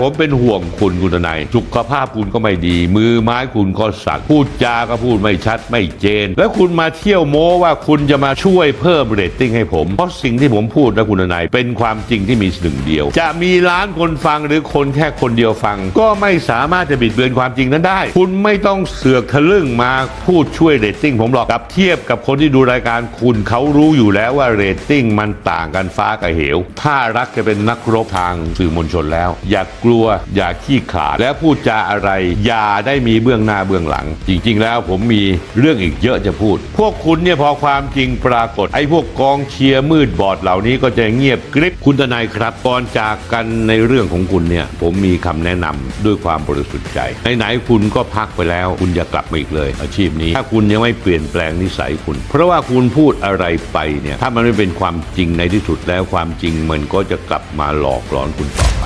ผมเป็นห่วงคุณคุณทนายสุขภาพคุณก็ไม่ดี มือไม้คุณก็สั่นพูดจาก็พูดไม่ชัดไม่เจน แล้วคุณมาเที่ยวโม้ว่าคุณจะมาช่วยเพิ่มเรตติ้งให้ผม เพราะสิ่งที่ผมพูดนะคุณทนายเป็นความจริงที่มีหนึ่งเดียว จะมีล้านคนฟังหรือคนแค่คนเดียวฟัง ก็ไม่สามารถจะบิดเบือนความจริงนั้นได้ คุณไม่ต้องเสือกทะลึ่งมาพูดช่วยเรตติ้งผมหรอกกับเทียบกับคนที่ดูรายการคุณเขารู้อยู่แล้วว่าเรตติ้งมันต่างกันฟ้ากับเหว ถ้ารักจะเป็นนักรบทางสื่อมวลชนแล้ว อย่ากลัว อย่าขี้ขลาดและพูดจาอะไร อย่าได้มีเบื้องหน้าเบื้องหลัง จริง ๆ แล้วผมมีเรื่องอีกเยอะจะพูด พวกคุณเนี่ยพอความจริงปรากฏ ไอ้พวกกองเชียร์มืดบอดเหล่านี้ก็จะเงียบกริบคุณทนายครับก่อนจากกันในเรื่องของคุณเนี่ย ผมมีคำแนะนำด้วยความบริสุทธิ์ใจไหนๆคุณก็พักไปแล้ว คุณอย่ากลับมาอีกเลย อาชีพนี้ ถ้าคุณยังไม่เปลี่ยนแปลงนิสัยคุณ เพราะว่าคุณพูดอะไรไปเนี่ยถ้ามันไม่เป็นความจริงในที่สุดแล้วความจริงมันก็จะกลับมาหลอกหลอนคุณต่อไป